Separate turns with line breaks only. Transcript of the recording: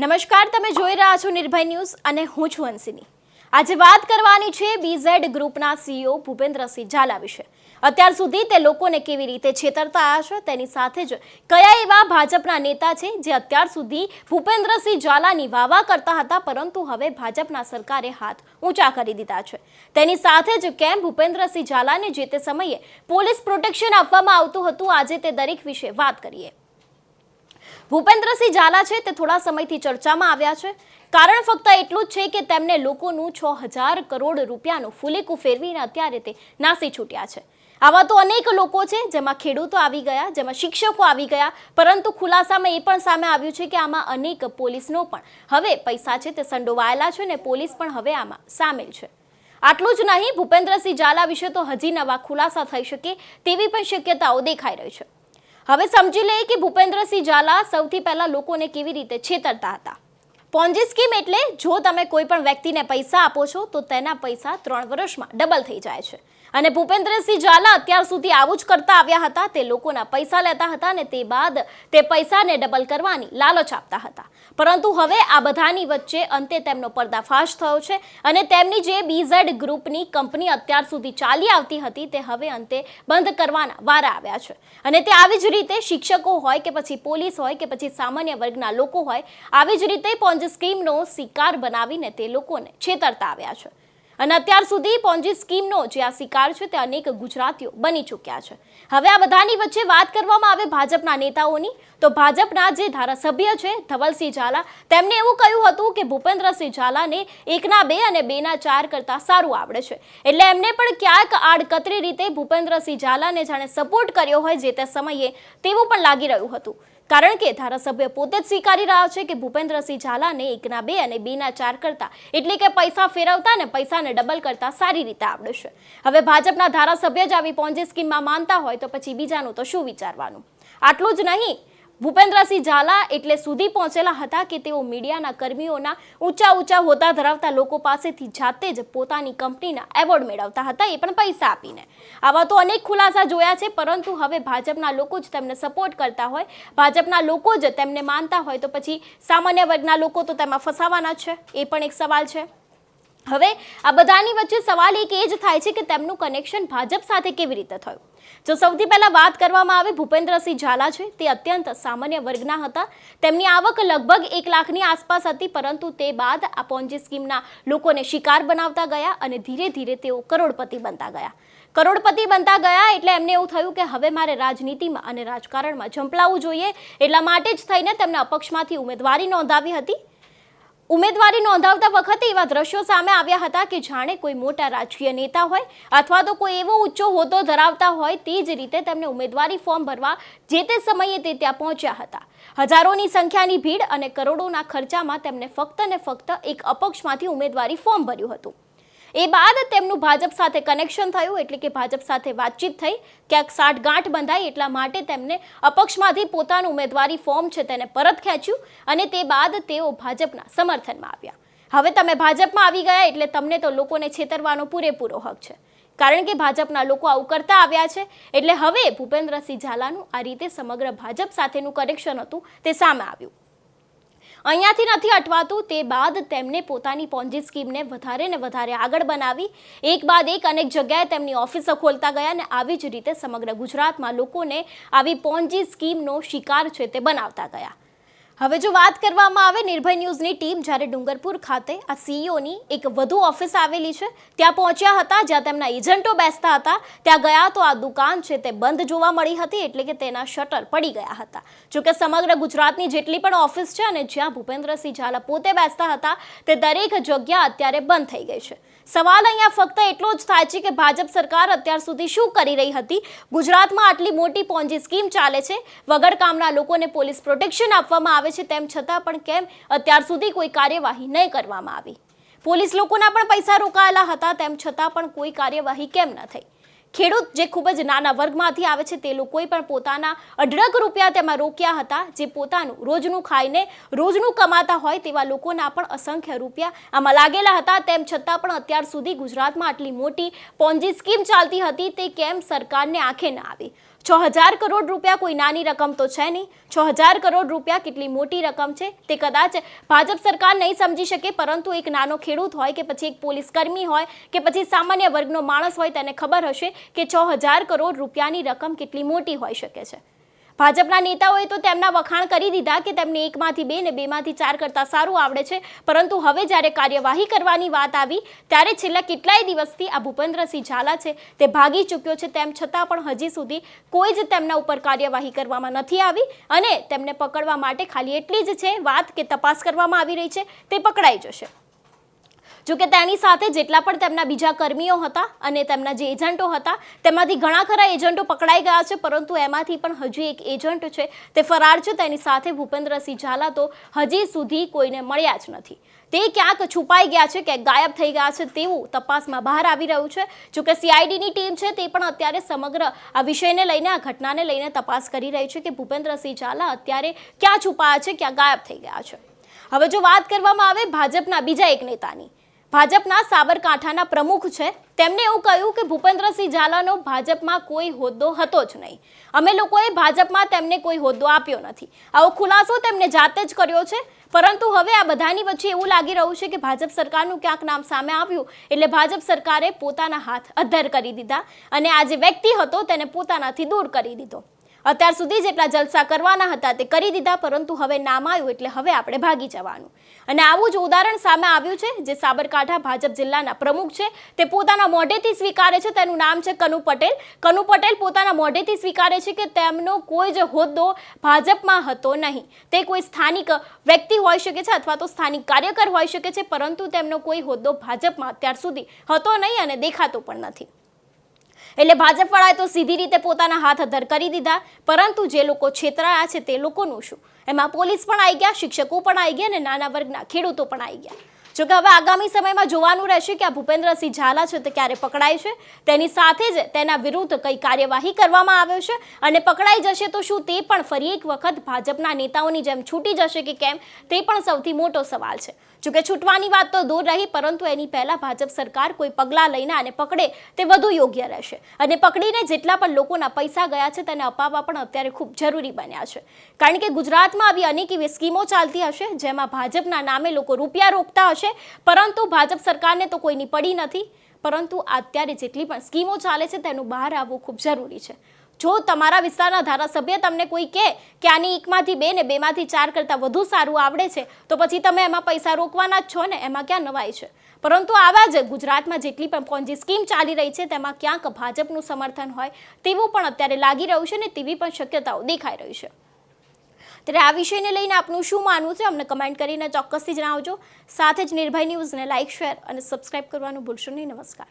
નમસ્કાર, તમે જોઈ રહ્યા છો નિર્ભય ન્યૂઝ અને હું છું અંશિની આજે વાત કરવાની છે બીઝેડ ગ્રુપના સીઈઓ ભૂપેન્દ્રસિંહ ઝાલા વિશે. અત્યાર સુધી તે લોકોને કેવી રીતે છેતરતા આવ્યા છે તેની સાથે જ કયા એવા ભાજપના નેતા છે જે અત્યાર સુધી ભૂપેન્દ્રસિંહ ઝાલાની વાવા કરતા હતા, પરંતુ હવે ભાજપના સરકારે હાથ ઊંચા કરી દીધા છે. તેની સાથે જ કેમ ભૂપેન્દ્રસિંહ ઝાલાને જે તે સમયે પોલીસ પ્રોટેક્શન આપવામાં આવતું હતું, આજે તે દરેક વિશે વાત કરીએ. ભૂપેન્દ્રસિંહ ઝાલા છે તે થોડા સમયથી ચર્ચામાં આવ્યા છે. કારણ ફક્ત એટલું જ છે કે તેમને લોકોનું છ હજાર કરોડ રૂપિયાનું ફુલેકું ફેરવીને અત્યારે તે નાસી છૂટ્યા છે. આવા તો અનેક લોકો છે જેમાં ખેડૂતો આવી ગયા, જેમાં શિક્ષકો આવી ગયા, પરંતુ ખુલાસામાં એ પણ સામે આવ્યું છે કે આમાં અનેક પોલીસનો પણ હવે પૈસા છે તે સંડોવાયેલા છે ને પોલીસ પણ હવે આમાં સામેલ છે. આટલું જ નહીં, ભૂપેન્દ્રસિંહ ઝાલા વિશે તો હજી નવા ખુલાસા થઈ શકે તેવી પણ શક્યતાઓ દેખાઈ રહી છે. હવે સમજી લઈએ કે ભૂપેન્દ્રસિંહ ઝાલા સૌથી પહેલા લોકોને કેવી રીતે છેતરતા હતા. પોન્જી સ્કીમ એટલે જો તમે કોઈ પણ વ્યક્તિને પૈસા આપો છો, તો તેના પૈસા ત્રણ વર્ષમાં ડબલ થઈ જાય છે. અને ભૂપેન્દ્રસિંહ ઝાલા અત્યાર સુધી આવું જ કરતા આવ્યા હતા, તે લોકોના પૈસા લેતા હતા અને તે બાદ તે પૈસાને ડબલ કરવાની લાલચ આપતા હતા. પરંતુ હવે આ બધાની વચ્ચે અંતે તેમનો પર્દાફાશ થયો છે અને તેમની જે બીઝેડ ગ્રુપની કંપની અત્યાર સુધી ચાલી આવતી હતી, તે હવે અંતે બંધ કરવાના વારા આવ્યા છે. અને તે આવી જ રીતે શિક્ષકો હોય કે પછી પોલીસ હોય કે પછી સામાન્ય વર્ગના લોકો હોય, આવી જ રીતે પોન્જી સ્કીમનો શિકાર બનાવીને તે લોકોને છેતરતા આવ્યા છે. અને અત્યાર સુધી પોન્જી સ્કીમનો જે આ શિકાર છે તે અનેક ગુજરાતીઓ બની ચૂક્યા છે. હવે આ બધાની વચ્ચે વાત કરવામાં આવે ભાજપના નેતાઓની, તો ભાજપના જે ધારાસભ્ય છે ધવલસિંહ ઝાલા તેમણે એવું કહ્યું હતું કે ભૂપેન્દ્રસિંહ ઝાલાને એકના બે અને બેના ચાર કરતાં સારું આવડે છે. એટલે એમને પણ ક્યાંક આડકતરી રીતે ભૂપેન્દ્રસિંહ ઝાલાને જાણે સપોર્ટ કર્યો હોય જે તે સમયે તેવું પણ લાગી રહ્યું હતું. કારણ કે ધારાસભ્ય પોતે જ સ્વીકારી રહ્યા છે કે ભૂપેન્દ્રસિંહ ઝાલાને એકના બે અને બેના ચાર કરતા એટલે કે પૈસા ફેરવતા ને પૈસાને ડબલ કરતા સારી રીતે આવડે છે. હવે ભાજપના ધારાસભ્ય જ આવી પોન્જી સ્કીમમાં માનતા હોય તો પછી બીજાનું તો શું વિચારવાનું? આટલું જ નહીં ભૂપેન્દ્રસિંહ ઝાલા એટલે સુધી પહોંચેલા હતા કે તેઓ મીડિયાના કર્મીઓના ઊંચા ઊંચા હોદ્દા ધરાવતા લોકો પાસેથી જાતે જ પોતાની કંપનીના એવોર્ડ મેળવતા હતા, એ પણ પૈસા આપીને. આવા તો અનેક ખુલાસા જોયા છે, પરંતુ હવે ભાજપના લોકો જ તેમને સપોર્ટ કરતા હોય, ભાજપના લોકો જ તેમને માનતા હોય, તો પછી સામાન્ય વર્ગના લોકો તો તેમાં ફસાવાના છે, એ પણ એક સવાલ છે. હવે આ બધાની વચ્ચે સવાલ એક એ જ થાય છે કે તેમનું કનેક્શન ભાજપ સાથે કેવી રીતે થયું? જો સૌથી પહેલાં વાત કરવામાં આવે, ભૂપેન્દ્રસિંહ ઝાલા છે, તે અત્યંત સામાન્ય વર્ગના હતા. તેમની આવક લગભગ એક લાખની આસપાસ હતી, પરંતુ તે બાદ આ પોન્જી સ્કીમના લોકોને શિકાર બનાવતા ગયા અને ધીરે ધીરે તેઓ કરોડપતિ બનતા ગયા. કરોડપતિ બનતા ગયા એટલે એમને એવું થયું કે હવે મારે રાજનીતિમાં અને રાજકારણમાં ઝંપલાવવું જોઈએ. એટલા માટે જ થઈને તેમને અપક્ષમાંથી ઉમેદવારી નોંધાવી હતી. ઉમેદવારી નોંધાવતા વખતે એવા દ્રશ્યો સામે આવ્યા હતા કે જાણે કોઈ મોટા રાજકીય નેતા હોય અથવા તો કોઈ એવો ઊંચો હોદ્દો ધરાવતા હોય તે જ રીતે તેમને ઉમેદવારી ફોર્મ ભરવા જે તે સમયે તે ત્યાં પહોંચ્યા હતા. હજારોની સંખ્યાની ભીડ અને કરોડોના ખર્ચામાં તેમને ફક્ત ને ફક્ત એક અપક્ષમાંથી ઉમેદવારી ફોર્મ ભર્યું હતું. એ બાદ તેમનું ભાજપ સાથે કનેક્શન થયું, એટલે કે ભાજપ સાથે વાતચીત થઈ. ક્યાંક સાઠગાંઠ બંધાઈ, એટલા માટે તેમને અપક્ષમાંથી પોતાનું ઉમેદવારી ફોર્મ છે તેને પરત ખેંચ્યું અને તે બાદ તેઓ ભાજપના સમર્થનમાં આવ્યા. હવે તમે ભાજપમાં આવી ગયા, એટલે તમને તો લોકોને છેતરવાનો પૂરેપૂરો હક છે. કારણ કે ભાજપના લોકો આવું કરતા આવ્યા છે, એટલે હવે ભૂપેન્દ્રસિંહ ઝાલાનું આ રીતે સમગ્ર ભાજપ સાથેનું કનેક્શન હતું, તે સામે આવ્યું. અહીંયાથી નથી અટવાતું. તે બાદ તેમને પોતાની પોન્જી સ્કીમને વધારે ને વધારે આગળ બનાવી. એક બાદ એક અનેક જગ્યાએ તેમની ઓફિસો ખોલતા ગયા અને આવી જ રીતે સમગ્ર ગુજરાતમાં લોકોને આવી પોન્જી સ્કીમનો શિકાર છે તે બનાવતા ગયા. હવે જો વાત કરવામાં આવે, નિર્ભય ન્યૂઝની ટીમ જ્યારે ડુંગરપુર ખાતે આ સીઈઓની એક વધુ ઓફિસ આવેલી છે, ત્યાં પહોંચ્યા હતા, જ્યાં તેમના એજન્ટો બેસતા હતા. ત્યાં ગયા તો આ દુકાન છે તે બંધ જોવા મળી હતી, એટલે કે તેના શટર પડી ગયા હતા. જોકે સમગ્ર ગુજરાતની જેટલી પણ ઓફિસ છે અને જ્યાં ભૂપેન્દ્રસિંહ ઝાલા પોતે બેસતા હતા, તે દરેક જગ્યા અત્યારે બંધ થઈ ગઈ છે. સવાલ અહીંયા ફક્ત એટલો જ થાય છે કે ભાજપ સરકાર અત્યાર સુધી શું કરી રહી હતી? ગુજરાતમાં આટલી મોટી પોંજી સ્કીમ ચાલે છે. વગર કામના લોકોને પોલીસ પ્રોટેક્શન આપવામાં આવે છે તેમ છતાં પણ કેમ અત્યાર સુધી કોઈ કાર્યવાહી નહીં કરવામાં આવી? પોલીસ લોકોના પણ પૈસા રોકાયેલા હતા તેમ છતાં પણ કોઈ કાર્યવાહી કેમ ન થઈ? ખેડૂત જે ખૂબ જ નાના વર્ગમાંથી આવે છે તે લોકોએ પણ પોતાના અઢળક રૂપિયા તેમાં રોક્યા હતા, જે પોતાનું રોજનું ખાઈને રોજનું કમાતા હોય તેવા લોકોના પણ અસંખ્ય રૂપિયા આમાં લાગેલા હતા. તેમ છતાં પણ અત્યાર સુધી ગુજરાતમાં આટલી મોટી પોન્જી સ્કીમ ચાલતી હતી તે કેમ સરકારને આંખે ના આવી? છ હજાર કરોડ રૂપિયા કોઈ નાની રકમ તો છે નહીં. છ હજાર કરોડ રૂપિયા કેટલી મોટી રકમ છે તે કદાચ ભાજપ સરકાર નહીં સમજી શકે, પરંતુ એક નાનો ખેડૂત હોય કે પછી એક પોલીસ કર્મી હોય કે પછી સામાન્ય વર્ગનો માણસ હોય, તેને ખબર હશે કે છ હજાર કરોડ રૂપિયાની રકમ કેટલી મોટી હોઈ શકે છે. ભાજપના નેતાઓએ તો તેમના વખાણ કરી દીધા કે તેમને એકમાંથી બે ને બેમાંથી ચાર કરતાં સારું આવડે છે. પરંતુ હવે જ્યારે કાર્યવાહી કરવાની વાત આવી, ત્યારે છેલ્લા કેટલાય દિવસથી આ ભૂપેન્દ્રસિંહ ઝાલા છે તે ભાગી ચૂક્યો છે. તેમ છતાં પણ હજી સુધી કોઈ જ તેમના ઉપર કાર્યવાહી કરવામાં નથી આવી અને તેમને પકડવા માટે ખાલી એટલી જ છે વાત કે તપાસ કરવામાં આવી રહી છે. તે પકડાઈ જશે. જોકે તેની સાથે જેટલા પણ તેમના બીજા કર્મીઓ હતા અને તેમના જે એજન્ટો હતા, તેમાંથી ઘણા ખરા એજન્ટો પકડાઈ ગયા છે, પરંતુ એમાંથી પણ હજી એક એજન્ટ છે. તે ફરાર છે, તેની સાથે ભૂપેન્દ્રસિંહ ઝાલા તો હજી સુધી કોઈને મળ્યા જ નથી. તે ક્યાંક છુપાઈ ગયા છે કે ગાયબ થઈ ગયા છે તેવું તપાસમાં બહાર આવી રહ્યું છે. જોકે સીઆઈડીની ટીમ છે, તે પણ અત્યારે સમગ્ર આ વિષયને લઈને, આ ઘટનાને લઈને તપાસ કરી રહી છે કે ભૂપેન્દ્રસિંહ ઝાલા અત્યારે ક્યાં છુપાયા છે, ક્યાં ગાયબ થઈ ગયા છે. હવે જો વાત કરવામાં આવે ભાજપના બીજા એક નેતાની ભાજપના સાબરકાંઠાના પ્રમુખ છે. તેમણે એવું કહ્યું કે ભૂપેન્દ્રસિંહ ઝાલાનો ભાજપમાં કોઈ હોદ્દો હતો જ નહીં. અમે લોકોએ ભાજપમાં તેમને કોઈ હોદ્દો આપ્યો નથી. આવો ખુલાસો તેમણે જાતે જ કર્યો છે. પરંતુ હવે આ બધાની વચ્ચે એવું લાગી રહ્યું છે કે ભાજપ સરકારનું ક્યાંક નામ સામે આવ્યું. એટલે ભાજપ સરકારે પોતાના હાથ અધ્ધર કરી દીધા. અને આ જે વ્યક્તિ હતો તેને પોતાનાથી દૂર કરી દીધો. અત્યાર સુધી જેટલા જલસા કરવાના હતા તે કરી દીધા, પરંતુ હવે નામ આવ્યું એટલે હવે આપણે ભાગી જવાનું. અને આવું જ ઉદાહરણ સામે આવ્યું છે, જે સાબરકાંઠા ભાજપ જિલ્લાના પ્રમુખ છે. તે પોતાના મોઢેથી સ્વીકારે છે, તેનું નામ છે કનુ પટેલ. કનુ પટેલ પોતાના મોઢેથી સ્વીકારે છે કે તેમનો કોઈ જ હોદ્દો ભાજપમાં હતો નહીં. તે કોઈ સ્થાનિક વ્યક્તિ હોઈ શકે છે અથવા તો સ્થાનિક કાર્યકર હોઈ શકે છે, પરંતુ તેમનો કોઈ હોદ્દો ભાજપમાં અત્યાર સુધી હતો નહીં અને દેખાતો પણ નથી. એટલે ભાજપવાળાએ તો સીધી રીતે પોતાના હાથ અધર કરી દીધા. પરંતુ જે લોકો છેતરાયા છે તે લોકોનું શું? એમાં પોલીસ પણ આવી ગયા, શિક્ષકો પણ આવી ગયા અને નાના વર્ગના ખેડૂતો પણ આવી ગયા. જોકે હવે આગામી સમયમાં જોવાનું રહેશે કે આ ભૂપેન્દ્રસિંહ ઝાલા છે તે ક્યારે પકડાય છે. તેની સાથે જ તેના વિરુદ્ધ કઈ કાર્યવાહી કરવામાં આવે છે અને પકડાઈ જશે તો શું તે પણ ફરી એક વખત ભાજપના નેતાઓની જેમ છૂટી જશે કે કેમ? તે પણ સૌથી મોટો સવાલ છે. જોકે છૂટવાની વાત તો દૂર રહી, પરંતુ એની પહેલા ભાજપ સરકાર કોઈ પગલાં લઈને આને પકડે તે વધુ યોગ્ય રહેશે. અને પકડીને જેટલા પણ લોકોના પૈસા ગયા છે તેને અપાવવા પણ અત્યારે ખૂબ જરૂરી બન્યા છે. કારણ કે ગુજરાતમાં આવી અનેક એવી સ્કીમો ચાલતી હશે, જેમાં ભાજપના નામે લોકો રૂપિયા રોકતા હશે પરંતુ ભાજપ સરકારને તો કોઈની પડી નથી. પરંતુ અત્યારે જેટલી પણ સ્કીમો ચાલે છે તેનું બહાર આવવું ખૂબ જરૂરી છે. જો તમારા વિસ્તારના ધારાસભ્ય તમને કોઈ કહે કે આની એકમાંથી બે ને બેમાંથી ચાર કરતાં વધુ સારું આવડે છે, તો પછી તમે એમાં પૈસા રોકવાના જ છો ને, એમાં ક્યાં નવાય છે? પરંતુ આવા જ ગુજરાતમાં જેટલી પણ પોન્જી સ્કીમ ચાલી રહી છે, તેમાં ક્યાંક ભાજપનું સમર્થન હોય તેવું પણ અત્યારે લાગી રહ્યું છે ને તેવી પણ શક્યતાઓ દેખાઈ રહી છે. ત્યારે આ વિષયને લઈને આપનું શું માનવું છે અમને કમેન્ટ કરીને ચોક્કસથી જણાવજો. સાથે જ નિર્ભય ન્યૂઝને લાઇક શેર અને સબસ્ક્રાઇબ કરવાનું ભૂલશો નહીં. નમસ્કાર.